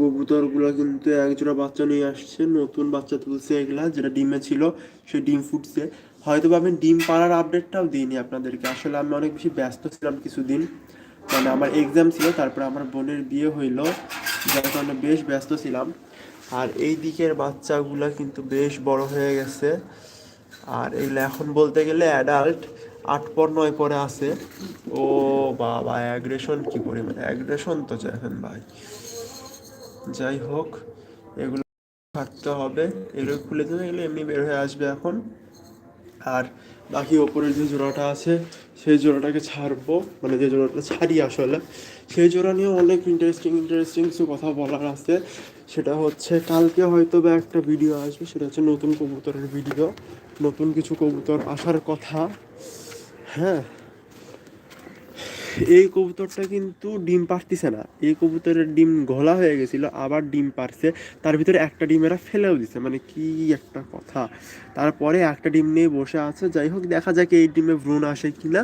কবুতরগুলো কিন্তু একজোড়া বাচ্চা নিয়ে আসছে। নতুন বাচ্চা তুলছে এগুলা, যেটা ডিমে ছিল, সে ডিম ফুটছে। হয়তো বা আমি ডিম পাড়ার আপডেটটাও দিইনি আপনাদেরকে। আসলে আমি অনেক বেশি ব্যস্ত ছিলাম কিছুদিন। মানে আমার এক্সাম ছিল, তারপরে আমার বোনের বিয়ে হইল, যার কারণে বেশ ব্যস্ত ছিলাম। আর এই দিকের বাচ্চাগুলা কিন্তু বেশ বড় হয়ে গেছে। আর এগুলো এখন বলতে গেলে অ্যাডাল্ট আট পর নয় পরে আছে। ও বাবা অ্যাগ্রেশন কি পরিমাণে? অ্যাগ্রেশন তো দেখেন ভাই। যাই হোক, এগুলো থাকতে হবে। এগুলো খুলে দেবে এগুলো এমনি বের হয়ে আসবে এখন। আর বাকি ওপরের যে জোড়াটা আছে, সেই জোড়াটাকে ছাড়বো। মানে যে জোড়াটা ছাড়ি আসলে, সেই জোড়া নিয়ে অনেক ইন্টারেস্টিং ইন্টারেস্টিং কিছু কথা বলার আছে। সেটা হচ্ছে, কালকে হয়তো বা একটা ভিডিও আসবে। সেটা হচ্ছে নতুন কবুতরের ভিডিও নতুন কিছু কবুতর আসার কথা। হ্যাঁ। এই কবুতরটা কিন্তু ডিম পারতিছে না। এই কবুতরের ডিম ঘোলা হয়ে গেছিল, আবার ডিম পারছে। তার ভিতরে একটা ডিম এরা ফেলেও দিছে মানে কি একটা কথা। তারপরে একটা ডিম নিয়ে বসে আছে, যাই হোক, দেখা যাক এই ডিমে ভ্রূণ আসে কি না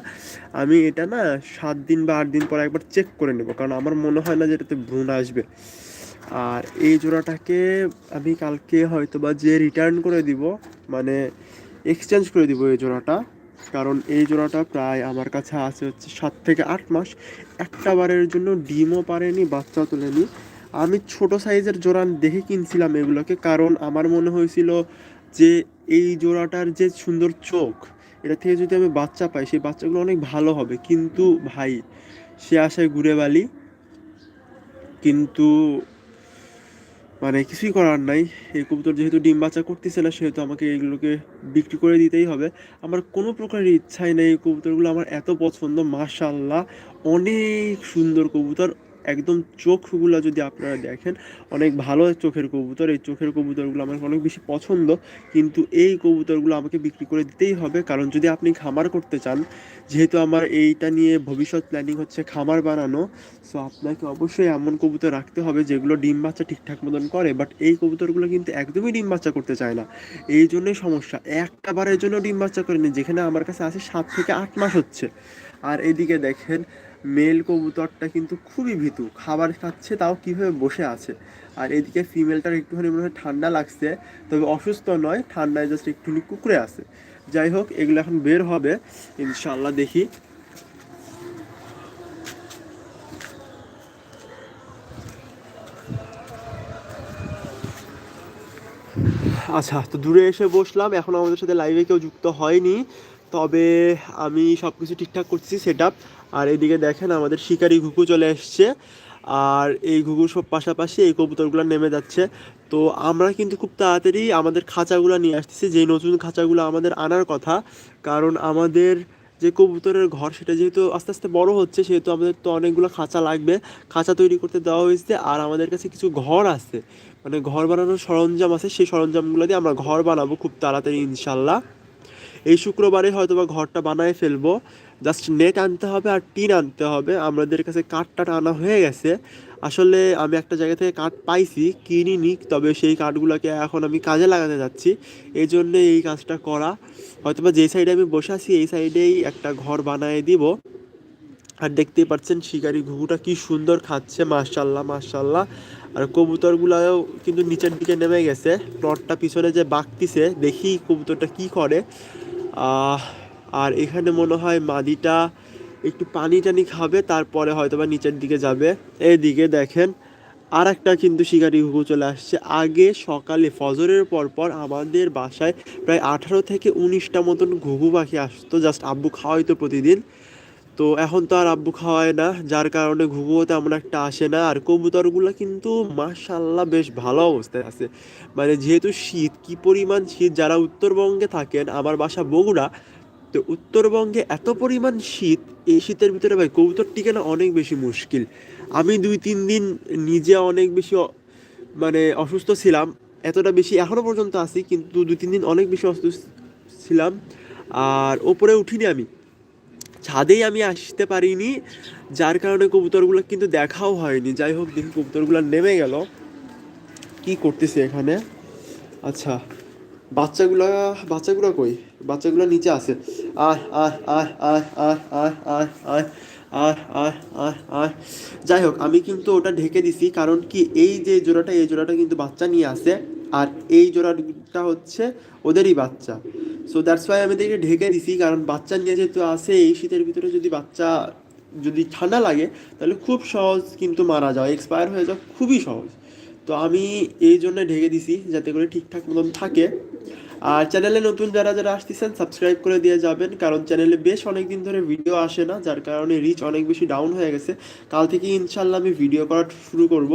আমি এটা না সাত দিন বা আট দিন পর একবার চেক করে নেব, কারণ আমার মনে হয় না যে এটাতে ভ্রূণ আসবে। আর এই জোড়াটাকে আমি কালকে হয়তো বা যে রিটার্ন করে দিব মানে এক্সচেঞ্জ করে দিব এই জোড়াটা। কারণ এই জোড়াটা প্রায় আমার কাছে আছে হচ্ছে সাত থেকে আট মাস। একটা বারের জন্য ডিমও পারেনি, বাচ্চাও তোলেনি। আমি ছোট সাইজের জোড়া দেখে কিনছিলাম এগুলোকে, কারণ আমার মনে হয়েছিল যে এই জোড়াটার যে সুন্দর চোখ, এটা থেকে যদি আমি বাচ্চা পাই, সেই বাচ্চাগুলো অনেক ভালো হবে। কিন্তু ভাই, সে আশায় ঘুরে বালি। কিন্তু মানে কিছুই করার নাই। এই কবুতর যেহেতু ডিম বাচ্চা করতেছে না, সেহেতু আমাকে এগুলোকে বিক্রি করে দিতেই হবে। আমার কোনো প্রকারের ইচ্ছাই নেই এই কবুতরগুলো। আমার এত পছন্দ মাশাল্লাহ অনেক সুন্দর কবুতর। একদম চোখগুলো যদি আপনারা দেখেন, অনেক ভালো চোখের কবুতর। এই চোখের কবুতরগুলো আমার অনেক বেশি পছন্দ, কিন্তু এই কবুতরগুলো আমাকে বিক্রি করে দিতেই হবে। কারণ যদি আপনি খামার করতে চান, যেহেতু আমার এইটা নিয়ে ভবিষ্যৎ প্ল্যানিং হচ্ছে খামার বানানো সো আপনাকে অবশ্যই এমন কবুতর রাখতে হবে যেগুলো ডিম বাচ্চা ঠিকঠাক মতন করে। বাট এই কবুতরগুলো কিন্তু একদমই ডিম বাচ্চা করতে চায় না। এই জন্যই সমস্যা, একটা বারের জন্য ডিম বাচ্চা করেনি, যেখানে আমার কাছে আছে সাত থেকে আট মাস হচ্ছে। আর এদিকে দেখেন মেল কবুতরটা কিন্তু খুবই ভীতু। খাবার খাচ্ছে, তাও কীভাবে বসে আছে? আর এদিকে ফিমেলটার একটুখানি মনে হয় ঠান্ডা লাগছে, তবে অসুস্থ নয়, ঠান্ডায় জাস্ট একটুখানি কুকুরে আছে। যাই হোক, এগুলো এখন বের হবে। ইনশাল্লাহ দেখি। আচ্ছা তো দূরে এসে বসলাম। এখন আমাদের সাথে লাইভে কেউ যুক্ত হয়নি। তবে আমি সব কিছু ঠিকঠাক করছি সেট আর এদিকে দেখেন আমাদের শিকারি ঘুঘু চলে এসছে। আর এই ঘুঘু সব পাশাপাশি এই কবুতরগুলো নেমে যাচ্ছে। তো আমরা কিন্তু খুব তাড়াতাড়ি আমাদের খাঁচাগুলো নিয়ে আসতেছি, যে নতুন খাঁচাগুলো আমাদের আনার কথা। কারণ আমাদের যে কবুতরের ঘর সেটা যেহেতু আস্তে আস্তে বড় হচ্ছে, সেহেতু আমাদের তো অনেকগুলো খাঁচা লাগবে। খাঁচা তৈরি করতে দেওয়া হয়েছে আর আমাদের কাছে কিছু ঘর আছে। মানে ঘর বানানোর সরঞ্জাম আছে, সেই সরঞ্জামগুলো দিয়ে আমরা ঘর বানাবো খুব তাড়াতাড়ি ইনশাল্লাহ এই শুক্রবারে হয়তো বা ঘরটা বানায় ফেলব। জাস্ট নেট আনতে হবে আর টিন আনতে হবে। আমাদের কাছে কাঠটা আনা হয়ে গেছে। আসলে আমি একটা জায়গা থেকে কাঠ পাইছি কিনিনি তবে সেই কাঠগুলোকে এখন আমি কাজে লাগাতে যাচ্ছি। এই জন্যে এই কাজটা করা। হয়তো বা যে সাইডে আমি বসে আছি, এই সাইডেই একটা ঘর বানায় দিব। আর দেখতেই পাচ্ছেন শিকারি ঘুঘুটা কি সুন্দর খাচ্ছে মার্শাল্লাহ মার্শাল্লাহ আর কবুতরগুলোও কিন্তু নিচের দিকে নেমে গেছে। প্লটটা পিছনে যে বাঁকতিছে দেখি কবুতরটা কি করে। আর এখানে মনে হয় মাদিটা একটু পানি টানি খাবে, তারপরে হয়তো বা নিচের দিকে যাবে। এদিকে দেখেন আর একটা কিন্তু শিকারি ঘুঘু চলে আসছে। আগে সকালে ফজরের পর পর আমাদের বাসায় প্রায় আঠারো থেকে উনিশটা মতন ঘুঘু পাখি আসতো, জাস্ট আব্বু খাওয়াইতো প্রতিদিন। তো এখন তো আর আব্বু খাওয়ায় না, যার কারণে ঘুঘুও তেমন একটা আসে না। আর কবুতরগুলো কিন্তু মাশাল্লাহ বেশ ভালো অবস্থায় আছে। মানে যেহেতু শীত, কি পরিমাণ শীত? যারা উত্তরবঙ্গে থাকেন, আমার বাসা বগুড়া, তো উত্তরবঙ্গে এত পরিমাণ শীত, এই শীতের ভিতরে ভাই কবুতর টিকে না অনেক বেশি মুশকিল। আমি দুই, তিন দিন নিজে অনেক বেশি মানে অসুস্থ ছিলাম, এতটা বেশি এখনও পর্যন্ত আছি, কিন্তু দুই তিন দিন অনেক বেশি অসুস্থ ছিলাম। আর ওপরে উঠিনি আমি। ছাদেই আমি আসতে পারিনি যার কারণে কবুতরগুলো কিন্তু দেখাও হয়নি যাই হোক দেখি কবুতরগুলো নেমে গেল কি করতেছে এখানে আচ্ছা বাচ্চাগুলা বাচ্চাগুলো কই বাচ্চাগুলো নিচে আছে আয় আয় আয় আয় আয় আয় আয় আয় আর আর আর আর যাই হোক আমি কিন্তু ওটা ঢেকে দিছি কারণ কি এই যে জোড়াটা এই জোড়াটা কিন্তু বাচ্চা নিয়ে আসে আর এই জোড়াটা হচ্ছে ওদেরই বাচ্চা। সো দ্যাটস ওয়াই আমি এদেরকে ঢেকে দিছি, কারণ বাচ্চা নিয়ে যেহেতু আসে, এই শীতের ভিতরে যদি বাচ্চা, যদি ঠান্ডা লাগে, তাহলে খুব সহজ কিন্তু মারা যায় এক্সপায়ার হয়ে যাওয়া খুবই সহজ। তো আমি এই জন্য ঢেকে দিছি, যাতে করে ঠিকঠাক মতন থাকে। আর চ্যানেলে নতুন যারা যারা আসতেছেন সাবস্ক্রাইব করে দিয়ে যাবেন, কারণ চ্যানেলে বেশ অনেক দিন ধরে ভিডিও আসে না, যার কারণে রিচ অনেক বেশি ডাউন হয়ে গেছে। কাল থেকে ইনশাল্লাহ আমি ভিডিও করা শুরু করব।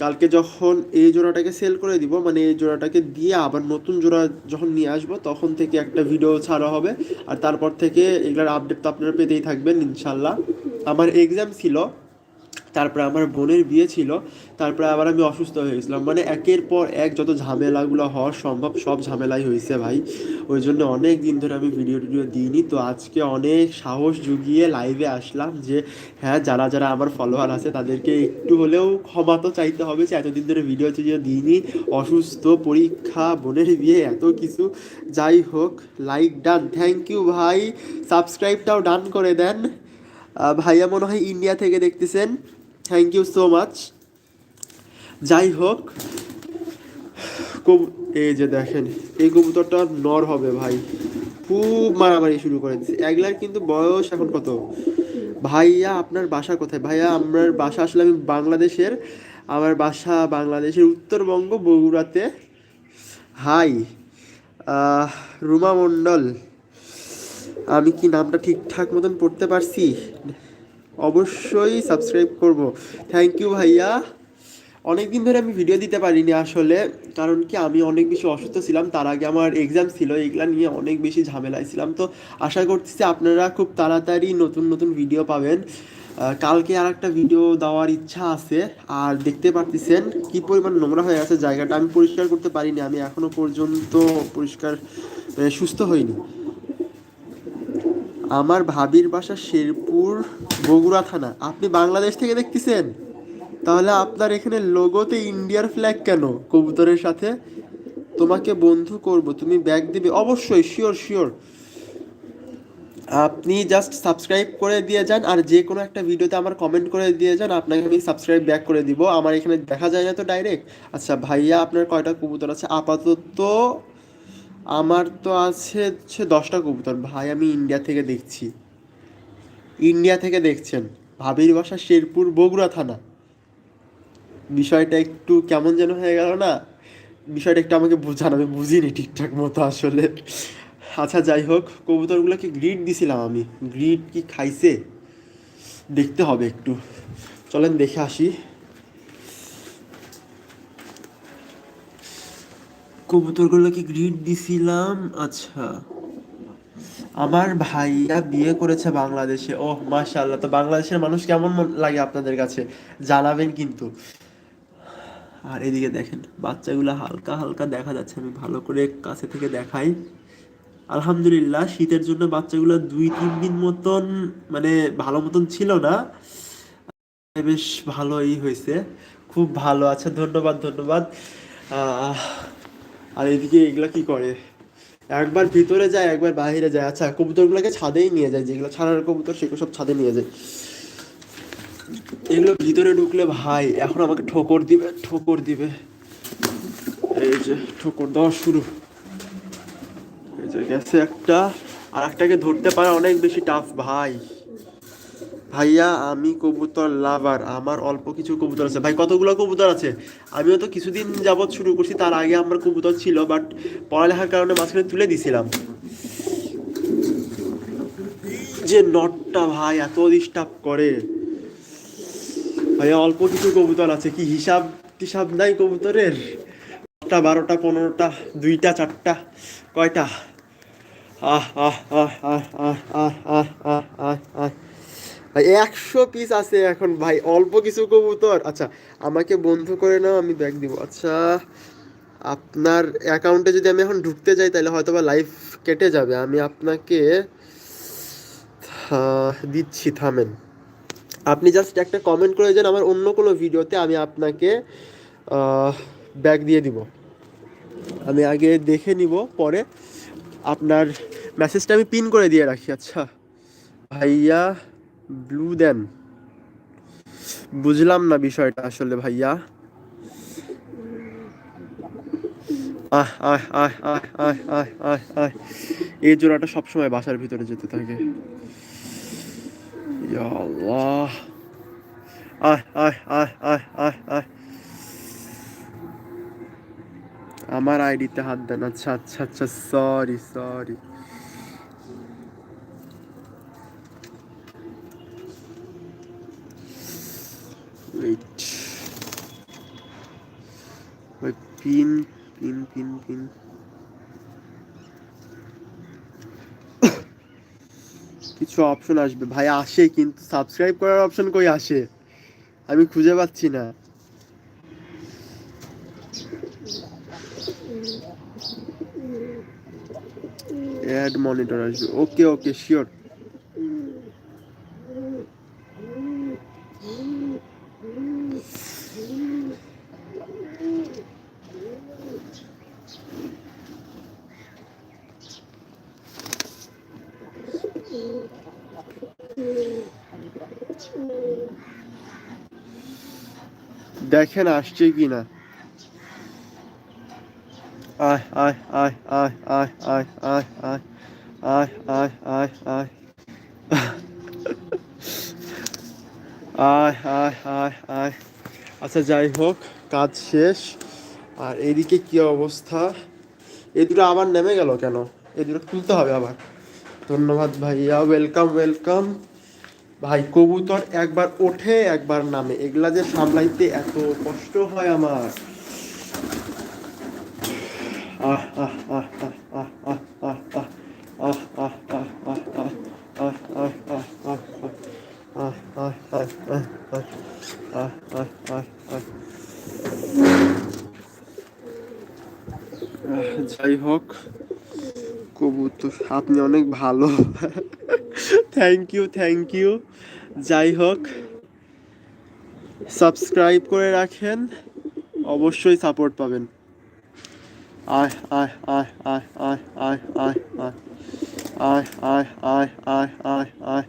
কালকে যখন এই জোড়াটাকে সেল করে দিব মানে এই জোড়াটাকে দিয়ে আবার নতুন জোড়া যখন নিয়ে আসব, তখন থেকে একটা ভিডিও ছাড়া হবে। আর তারপর থেকে এগুলোর আপডেট তো আপনারা পেতেই থাকবেন ইনশাল্লাহ আমার এক্সাম ছিল তারপরে আমার বোনের বিয়ে ছিল, তারপরে আবার আমি অসুস্থ হয়ে গেছিলাম। মানে একের পর এক যত ঝামেলাগুলো হওয়া সম্ভব, সব ঝামেলাই হয়েছে ভাই। ওই জন্য অনেক দিন ধরে আমি ভিডিও টিডিও দিইনি। তো আজকে অনেক সাহস জুগিয়ে লাইভে আসলাম যে হ্যাঁ যারা যারা আমার ফলোয়ার আছে, তাদেরকে একটু হলেও ক্ষমা তো চাইতে হবে যে, এতদিন ধরে ভিডিও টিডিও দিইনি। অসুস্থ, পরীক্ষা, বোনের বিয়ে, এত কিছু। যাই হোক লাইক ডান থ্যাংক ইউ ভাই। সাবস্ক্রাইবটাও ডান করে দেন। ভাইয়া মনে হয় ইন্ডিয়া থেকে দেখতেছেন। থ্যাংক ইউ সো মাচ যাই হোক, কবু এই যে দেখেন, এই কবুতরটা নর হবে ভাই। খুব মারামারি শুরু করে দিচ্ছে এগুলার কিন্তু বয়স এখন কত? ভাইয়া, আপনার বাসা কোথায়? ভাইয়া, আমার বাসা আসলে আমি বাংলাদেশের, আমার বাসা বাংলাদেশের উত্তরবঙ্গ বগুড়াতে। হাই রুমা মণ্ডল। আমি কি নামটা ঠিকঠাক মতন পড়তে পারছি? অবশ্যই সাবস্ক্রাইব করব। থ্যাংক ইউ ভাইয়া। অনেক দিন ধরে আমি ভিডিও দিতে পারিনি আসলে, কারণ কি আমি অনেক বেশি অসুস্থ ছিলাম, তার আগে আমার এক্সাম ছিল, এগুলো নিয়ে অনেক বেশি ঝামেলায় ছিলাম। তো আশা করতেছি আপনারা খুব তাড়াতাড়ি নতুন নতুন ভিডিও পাবেন। কালকে আর একটা ভিডিও দেওয়ার ইচ্ছা আছে, আর দেখতে পারতেছেন কি পরিমাণ নোংরা হয়ে আছে জায়গাটা। আমি পরিষ্কার করতে পারিনি, আমি এখনও পর্যন্ত পরিষ্কার সুস্থ হইনি। আমার ভাবির বাসা শেরপুর, বগুড়া থানা। আপনি বাংলাদেশ থেকে দেখতেছেন? তাহলে আপনার এখানে লোগোতে ইন্ডিয়ার ফ্ল্যাগ কেন? কবুতরের সাথে তোমাকে বন্ধু করব, তুমি ব্যাগ দিবে? অবশ্যই শিওর শিওর আপনি জাস্ট সাবস্ক্রাইব করে দিয়ে যান, আর যে কোনো একটা ভিডিওতে আমার কমেন্ট করে দিয়ে যান, আপনাকে আমি সাবস্ক্রাইব ব্যাক করে দিব। আমার এখানে দেখা যায় না তো ডাইরেক্ট আচ্ছা ভাইয়া, আপনার কয়টা কবুতর আছে? আপাতত আমার তো আছে হচ্ছে দশটা কবুতর। ভাই, আমি ইন্ডিয়া থেকে দেখছি। ইন্ডিয়া থেকে দেখছেন। ভাবির বাসা শেরপুর বগুড়া থানা। বিষয়টা একটু কেমন যেন হয়ে গেল না? বিষয়টা একটু আমাকে বোঝান, আমি বুঝিনি ঠিকঠাক মতো আসলে। আচ্ছা যাই হোক কবুতরগুলোকে গ্রিড দিছিলাম আমি? গ্রিড কি খাইছে? দেখতে হবে একটু। চলেন দেখে আসি। কবুতরগুলোকে গ্রিড দিছিলাম? আচ্ছা। আমার ভাইয়া বিয়ে করেছে বাংলাদেশে। ওহ, মাশাআল্লাহ। তো বাংলাদেশের মানুষ কেমন লাগে আপনাদের কাছে? জানাবেন কিন্তু। আর এদিকে দেখেন, বাচ্চাগুলো হালকা হালকা দেখা যাচ্ছে। আমি ভালো করে কাছে থেকে দেখাই। আলহামদুলিল্লাহ, শীতের জন্য বাচ্চাগুলো দুই, তিন দিন মতন মানে ভালো মতন ছিল না। বেশ ভালোই হয়েছে। খুব ভালো। আচ্ছা ধন্যবাদ ধন্যবাদ। আর এদিকে এগুলা কি করে? একবার ভিতরে যায়, একবার বাইরে যায়। আচ্ছা কবুতরগুলোকে ছাদেই নিয়ে যায়। যেগুলো ছাড়ার কবুতর, সেগুলো সব ছাদে নিয়ে যায়। এগুলো ভিতরে ঢুকলে ভাই, এখন আমাকে ঠোকর দিবে ঠোকর দিবে। এই যে ঠোকর দেওয়া শুরু। এই যে গেছে একটা। আর একটাকে ধরতে পারা অনেক বেশি টাফ ভাই। ভাইয়া, আমি কবুতর লাভার, আমার অল্প কিছু কবুতর আছে। ভাই, কতগুলো কবুতর আছে? আমিও তো কিছুদিন যাবৎ শুরু করছি, তার আগে আমার কবুতর ছিল বাট পড়ালেখার কারণে মাঝখানে তুলে দিছিলাম। যে নটটা ভাই, এত ডিস্টার্ব করে। ভাইয়া, অল্প কিছু কবুতর আছে, কি হিসাব টিসাব নাই কবুতরের? দশটা বারোটা, পনেরোটা, দুইটা, চারটা, কয়টা? আহ আহ আহ আহ আহ আহ আহ আহ আহ আহ। ভাই, একশো পিস আছে এখন ভাই, অল্প কিছু কবুতর। আচ্ছা আমাকে বন্ধ করে নাও, আমি ব্যাগ দিব। আচ্ছা আপনার অ্যাকাউন্টে যদি আমি এখন ঢুকতে যাই, তাহলে হয়তো বা লাইফ কেটে যাবে। আমি আপনাকে দিচ্ছি, থামেন। আপনি জাস্ট একটা কমেন্ট করে যান আমার অন্য কোনো ভিডিওতে আমি আপনাকে ব্যাগ দিয়ে দিব। আমি আগে দেখে নিব, পরে আপনার মেসেজটা আমি পিন করে দিয়ে রাখি। আচ্ছা ভাইয়া ব্লু দেন বুঝলাম না বিষয়টা আসলে ভাইয়া আহ আহ এই জোড়াটা সবসময় বাসার ভিতরে যেতে থাকে ইয়া আল্লাহ আহ আহ আহ আহ আহ আহ আমার আইডিতে হাত দেন আচ্ছা আচ্ছা আচ্ছা সরি সরি ওয়েট ওই পিন পিন পিন পিন কিছু অপশন আসবে। ভাই আসে কিন্তু সাবস্ক্রাইব করার অপশন কই আসে? আমি খুঁজে পাচ্ছি না। অ্যাড মনিটর আসবে। ওকে ওকে শিওর দেখেন আসছে কি না আয় আয় আয় আচ্ছা যাই হোক কাজ শেষ আর এদিকে কি অবস্থা এই দুটো আবার নেমে গেল কেন এই দুটো খুলতে হবে আবার ধন্যবাদ ভাইয়া ওয়েলকাম ওয়েলকাম ভাই কবুতর একবার ওঠে একবার নামে এগুলা যে সামলাইতে এত কষ্ট হয় আমার আহ আহ আহ আহ আহ আহ আহ আহ আহ আহ আহ আহ আহ আহ যাই হোক কবুতর আপনি অনেক ভালো থ্যাংক ইউ থ্যাংক ইউ যাই হোক সাবস্ক্রাইব করে রাখেন অবশ্যই সাপোর্ট পাবেন আয় আয় আয় আয় আয় আয় আয় আয় আয় আয় আয় আয় আয় আয়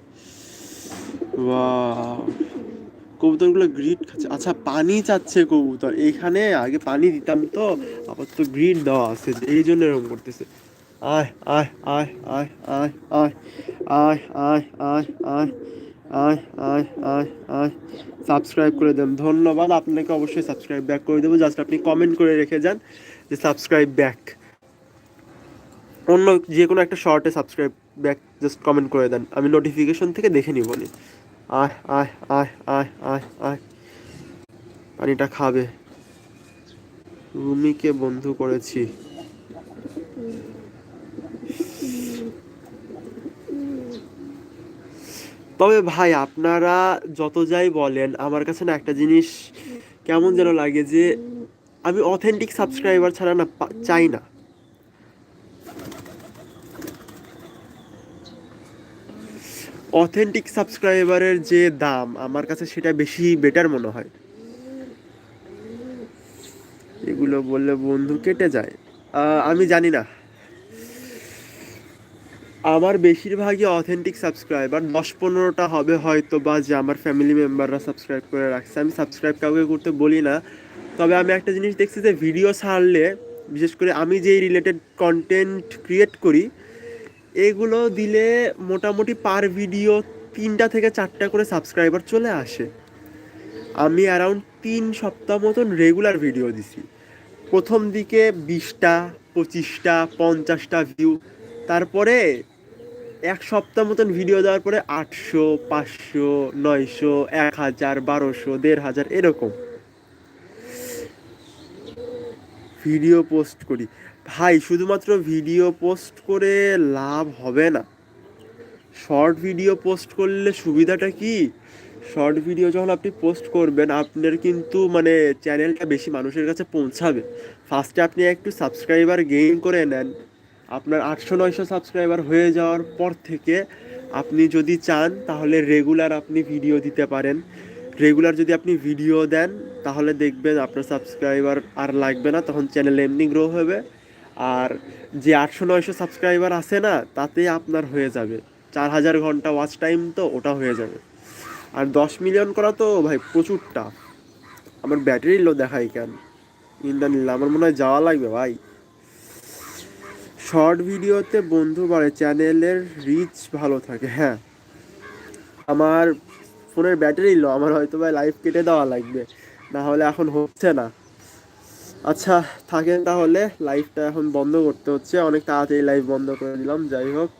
কবুতরগুলো গ্রিড খাচ্ছে আচ্ছা পানি চাচ্ছে কবুতর এখানে আগে পানি দিতাম তো আবার তো গ্রিড দেওয়া আছে এই জন্য এরকম করতেছে আয় আয় আয় আয় আয় আয় আয় আয় আয় আয় আয় আয় আয় আয় সাবস্ক্রাইব করে দেন ধন্যবাদ আপনাকে অবশ্যই সাবস্ক্রাইব ব্যাক করে দেবো জাস্ট আপনি কমেন্ট করে রেখে যান যে সাবস্ক্রাইব ব্যাক অন্য যে কোনো একটা শর্টে সাবস্ক্রাইব ব্যাক জাস্ট কমেন্ট করে দেন আমি নোটিফিকেশন থেকে দেখে নিব নি আয় আয় আয় আয় আয় আয় পানিটা খাবে রুমিকে বন্ধু করেছি তবে ভাই, আপনারা যত যাই বলেন, আমার কাছে না একটা জিনিস কেমন যেন লাগে যে, আমি অথেন্টিক সাবস্ক্রাইবার ছাড়া না চাই না। অথেন্টিক সাবস্ক্রাইবারের যে দাম, আমার কাছে সেটা বেশি বেটার মনে হয়। এগুলো বললে বন্ধু কেটে যায়। আমি জানি না। আমার বেশিরভাগই অথেন্টিক সাবস্ক্রাইবার দশ পনেরোটা হবে হয়তো বা যে আমার ফ্যামিলি মেম্বাররা সাবস্ক্রাইব করে রাখছে। আমি সাবস্ক্রাইব কাউকে করতে বলি না। তবে আমি একটা জিনিস দেখছি যে ভিডিও ছাড়লে, বিশেষ করে আমি যেই রিলেটেড কন্টেন্ট ক্রিয়েট করি, এগুলো দিলে মোটামুটি পার ভিডিও তিনটা থেকে চারটা করে সাবস্ক্রাইবার চলে আসে। আমি অ্যারাউন্ড তিন সপ্তাহ মতন রেগুলার ভিডিও দিছি। প্রথম দিকে বিশটা, পঁচিশটা, পঞ্চাশটা ভিউ তারপরে এক সপ্তাহ মতন ভিডিও দেওয়ার পরে আটশো, পাঁচশো, নয়শো, এক হাজার, বারোশো, দেড় হাজার, এরকম। ভিডিও পোস্ট করি। ভাই, শুধুমাত্র ভিডিও পোস্ট করে লাভ হবে না। শর্ট ভিডিও পোস্ট করলে সুবিধাটা কি? শর্ট ভিডিও যখন আপনি পোস্ট করবেন, আপনার কিন্তু মানে চ্যানেলটা বেশি মানুষের কাছে পৌঁছাবে। ফার্স্টে আপনি একটু সাবস্ক্রাইবার গেইন করে নেন। আপনার আটশো নয়শো সাবস্ক্রাইবার হয়ে যাওয়ার পর থেকে আপনি যদি চান, তাহলে রেগুলার আপনি ভিডিও দিতে পারেন। রেগুলার যদি আপনি ভিডিও দেন, তাহলে দেখবেন আপনার সাবস্ক্রাইবার আর লাগবে না, তখন চ্যানেল এমনি গ্রো হবে। আর যে আটশো নয়শো সাবস্ক্রাইবার আছে না তাতে আপনার হয়ে যাবে। চার হাজার ঘণ্টা ওয়াচ টাইম তো, ওটা হয়ে যাবে। আর দশ মিলিয়ন করা তো, ভাই, প্রচুর টাফ আমার ব্যাটারি লো দেখাই কেন? ইন্দানিল্লা আমার মনে হয় যাওয়া লাগবে, ভাই। শর্ট ভিডিওতে বন্ধু বাড়ে চ্যানেলের রিচ ভালো থাকে হ্যাঁ। আমার ফোনের ব্যাটারি লো আমার হয়তো ভাই লাইভ কেটে দেওয়া লাগবে, না হলে এখন হচ্ছে না। আচ্ছা থাকেন তাহলে লাইভটা এখন বন্ধ করতে হচ্ছে, অনেক তাড়াতাড়ি লাইভ বন্ধ করে দিলাম, যাই হোক।